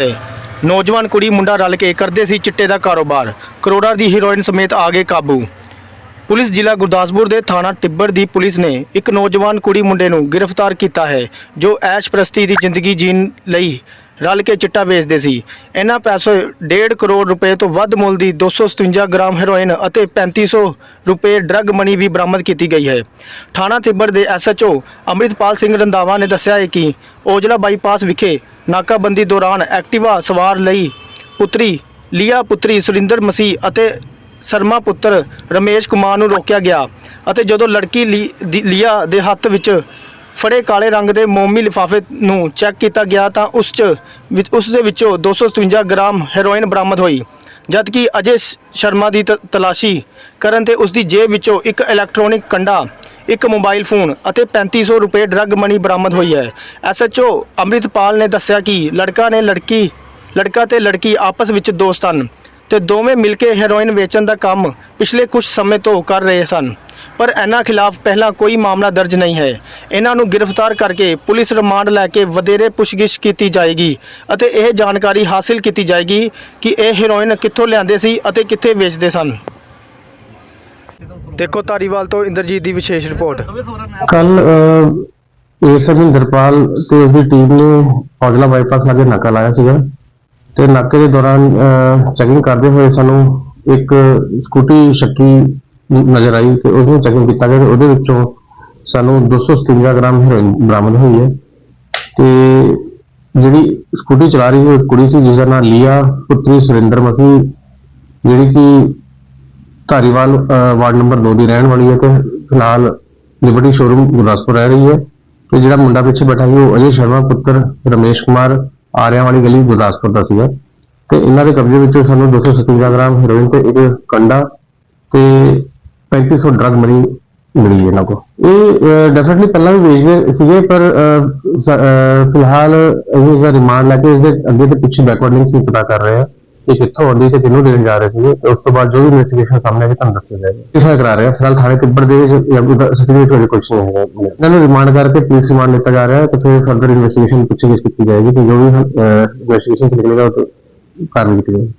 ਤੇ ਨੌਜਵਾਨ ਕੁੜੀ ਮੁੰਡਾ ਰਲ ਕੇ ਕਰਦੇ ਸੀ ਚਿੱਟੇ ਦਾ ਕਾਰੋਬਾਰ। ਕਰੋੜਾਂ ਦੀ ਹੀਰੋਇਨ ਸਮੇਤ ਆ ਗਏ ਕਾਬੂ। ਪੁਲਿਸ ਜ਼ਿਲ੍ਹਾ ਗੁਰਦਾਸਪੁਰ ਦੇ ਥਾਣਾ ਟਿੱਬਰ ਦੀ ਪੁਲਿਸ ਨੇ ਇੱਕ ਨੌਜਵਾਨ ਕੁੜੀ ਮੁੰਡੇ ਨੂੰ ਗ੍ਰਿਫਤਾਰ ਕੀਤਾ ਹੈ, ਜੋ ਐਸ਼ ਪ੍ਰਸਤੀ ਦੀ ਜ਼ਿੰਦਗੀ ਜੀਣ ਲਈ ਰਲ ਕੇ ਚਿੱਟਾ ਵੇਚਦੇ ਸੀ। ਇਹਨਾਂ ਪੈਸੇ 1.5 ਕਰੋੜ ਰੁਪਏ ਤੋਂ ਵੱਧ ਮੁੱਲ ਦੀ 257 ਗ੍ਰਾਮ ਹੈਰੋਇਨ ਅਤੇ 3500 ਰੁਪਏ ਡਰੱਗ ਮਨੀ ਵੀ ਬਰਾਮਦ ਕੀਤੀ ਗਈ ਹੈ। ਥਾਣਾ ਤਿੱਬੜ ਦੇ ਐਸਐਚਓ ਅੰਮ੍ਰਿਤਪਾਲ ਸਿੰਘ ਰੰਧਾਵਾ ਨੇ ਦੱਸਿਆ ਹੈ ਕਿ ਔਜਲਾ ਬਾਈਪਾਸ ਵਿਖੇ ਨਾਕਾਬੰਦੀ ਦੌਰਾਨ ਐਕਟਿਵਾ ਸਵਾਰ ਲਈ ਪੁੱਤਰੀ, ਲੀਆ ਪੁੱਤਰੀ ਸੁਰਿੰਦਰ ਮਸੀਹ ਅਤੇ ਸਰਮਾ ਪੁੱਤਰ ਰਮੇਸ਼ ਕੁਮਾਰ ਨੂੰ ਰੋਕਿਆ ਗਿਆ ਅਤੇ ਜਦੋਂ ਲੜਕੀ ਲੀ- ਦੀ- ਲੀਆ ਦੇ ਹੱਥ ਵਿੱਚ ਫੜੇ ਕਾਲੇ ਰੰਗ ਦੇ ਮੋਮੀ ਲਿਫਾਫੇ ਨੂੰ ਚੈੱਕ ਕੀਤਾ ਗਿਆ ਤਾਂ ਉਸ 'ਚ ਉਸ ਦੇ ਵਿੱਚੋਂ 257 ਗ੍ਰਾਮ ਹੈਰੋਇਨ ਬਰਾਮਦ ਹੋਈ, ਜਦਕਿ ਅਜੇ ਸ਼- ਸ਼ਰਮਾ ਦੀ ਤ- ਤਲਾਸ਼ੀ ਕਰਨ ਤੇ ਉਸ ਦੀ ਜੇਬ ਵਿੱਚੋਂ ਇੱਕ ਇਲੈਕਟ੍ਰੋਨਿਕ ਕੰਡਾ ਇੱਕ ਮੋਬਾਈਲ ਫੋਨ ਅਤੇ 3500 ਰੁਪਏ ਡਰੱਗ ਮਨੀ ਬਰਾਮਦ ਹੋਈ ਹੈ। ਐਸਐਚਓ ਅੰਮ੍ਰਿਤਪਾਲ ਨੇ ਦੱਸਿਆ ਕਿ ਲੜਕਾ ਨੇ ਲੜਕੀ, ਲੜਕਾ ਤੇ ਲੜਕੀ ਆਪਸ ਵਿੱਚ ਦੋਸਤ ਹਨ ਤੇ ਦੋਵੇਂ ਮਿਲ ਕੇ ਹੈਰੋਇਨ ਵੇਚਣ ਦਾ ਕੰਮ ਪਿਛਲੇ ਕੁਝ ਸਮੇਂ ਤੋਂ ਕਰ ਰਹੇ ਸਨ। ਪਰ ਇਹਨਾਂ ਖਿਲਾਫ ਪਹਿਲਾਂ ਕੋਈ ਮਾਮਲਾ ਦਰਜ ਨਹੀਂ ਹੈ। ਇਹਨਾਂ ਨੂੰ ਗ੍ਰਿਫਤਾਰ ਕਰਕੇ ਪੁਲਿਸ ਰਿਮਾਂਡ ਲੈ ਕੇ ਵਧੇਰੇ ਪੁੱਛਗਿੱਛ ਕੀਤੀ ਜਾਏਗੀ ਅਤੇ ਇਹ ਜਾਣਕਾਰੀ ਹਾਸਲ ਕੀਤੀ ਜਾਏਗੀ ਕਿ ਇਹ ਹੈਰੋਇਨ ਕਿੱਥੋਂ ਲਿਆਂਦੇ ਸੀ ਅਤੇ ਕਿੱਥੇ ਵੇਚਦੇ ਸਨ। ਦੇਖੋ ਧਾਰੀਵਾਲ ਤੋਂ ਇੰਦਰਜੀਤ ਦੀ ਵਿਸ਼ੇਸ਼ ਰਿਪੋਰਟ। ਕੱਲ ਏਐਸਆਈ ਮਹਿੰਦਰਪਾਲ ਤੇ ਉਸਦੀ ਟੀਮ ਨੇ ਔਜਲਾ ਬਾਈਪਾਸ ਲਾਗੇ ਨਾਕਾ ਲਾਇਆ ਸੀਗਾ ਤੇ ਨਾਕੇ ਦੇ ਦੌਰਾਨ ਚੈਕਿੰਗ ਕਰਦੇ ਹੋਏ ਸਾਨੂੰ ਇੱਕ ਸਕੂਟੀ ਸ਼ੱਕੀ ਨਜ਼ਰ ਆਈ ਤੇ ਉਹਨੂੰ ਚੈਕਿੰਗ ਕੀਤਾ ਗਿਆ ਉਹਦੇ ਵਿੱਚੋਂ ਸਾਨੂੰ 257 ਗ੍ਰਾਮ ਹੈਰੋਇਨ ਬਰਾਮਦ ਹੋਈ ਹੈ। ਤੇ ਜਿਹੜੀ ਸਕੂਟੀ ਚਲਾ ਰਹੀ ਉਹ ਕੁੜੀ ਸੀ ਜਿਸ ਦਾ ਨਾਮ ਲੀਆ, ਪੁੱਤਰੀ ਸੁਰਿੰਦਰ ਮਸੀਹ, ਜਿਹੜੀ ਕਿ ਧਾਰੀਵਾਲ ਅਹ, ਵਾਰਡ ਨੰਬਰ 2 ਦੀ ਰਹਿਣ ਵਾਲੀ ਹੈ ਤੇ ਫਿਲਹਾਲ ਲਿਬਰਟੀ ਸ਼ੋਰੂਮ ਗੁਰਦਾਸਪੁਰ ਰਹਿ ਰਹੀ ਹੈ ਤੇ ਜਿਹੜਾ ਮੁੰਡਾ ਪਿੱਛੇ ਬੈਠਾ ਸੀ ਉਹ ਅਜੇ ਸ਼ਰਮਾ ਪੁੱਤਰ ਰਮੇਸ਼ ਕੁਮਾਰ ਆਰਿਆਂ ਵਾਲੀ ਗਲੀ ਗੁਰਦਾਸਪੁਰ ਦਾ ਸੀਗਾ। ਤੇ ਇਹਨਾਂ ਦੇ ਕਬਜ਼ੇ ਵਿੱਚ ਸਾਨੂੰ 257 ਗ੍ਰਾਮ ਹੈਰੋਇਨ ਤੇ ਇੱਕ ਕੰਡਾ ਤੇ 3500 ਡਰਗ ਮਨੀ ਮਿਲੀ ਇਹਨਾਂ ਕੋ ਇਹ ਡੈਫੀਨਿਟਲੀ ਪਹਿਲਾਂ ਵੀ ਵੇਚਦੇ ਸੀਗੇ ਪਰ ਫਿਲਹਾਲ ਅਸੀਂ ਇਸ ਰਿਮਾਂਡ ਲੈ ਕੇ ਇਸ ਦੇ ਅੱਗੇ ਤੇ ਪਿੱਛੇ ਬੈਕਵਰਡ ਲਿੰਕ ਸੀ ਪਤਾ ਕਰ ਰਹੇ ਹਾਂ ਕਿ ਕਿੱਥੋਂ ਆਉਂਦੀ ਤੇ ਕਿਹਨੂੰ ਦੇਣ ਜਾ ਰਹੇ ਸੀਗੇ? ਤੇ ਉਸ ਤੋਂ ਬਾਅਦ ਜੋ ਵੀ ਇਨਵੈਸਟੀਗੇਸ਼ਨ ਸਾਹਮਣੇ ਆਵੇ ਤੁਹਾਨੂੰ ਦੱਸਿਆ ਜਾਏਗਾ। ਕਿਸਾ ਕਰਾ ਰਹੇ ਹਾਂ? ਫਿਲਹਾਲ ਥਾਣੇ ਤਿੱਬੜ ਦੇ ਵਿੱਚ ਜਾਂ ਕੋਈ ਕੁਝ ਨਹੀਂ ਹੈਗਾ। ਇਹਨਾਂ ਨੂੰ ਰਿਮਾਂਡ ਕਰਕੇ ਪੁਲਿਸ ਰਿਮਾਂਡ ਲਿੱਤਾ ਜਾ ਰਿਹਾ ਹੈ। ਤੇ ਫਿਰ ਫਰਦਰ ਇਨਵੈਸਟੀਗੇਸ਼ਨ ਪੁੱਛਗਿੱਛ ਕੀਤੀ ਜਾਏਗੀ ਤੇ ਜੋ ਵੀ ਇਨਵੈਸਟੀਗੇਸ਼ਨ ਨਿਕਲੇਗਾ ਉਹ ਕਾਰਵਾਈ ਕੀਤੀ ਜਾਏਗੀ।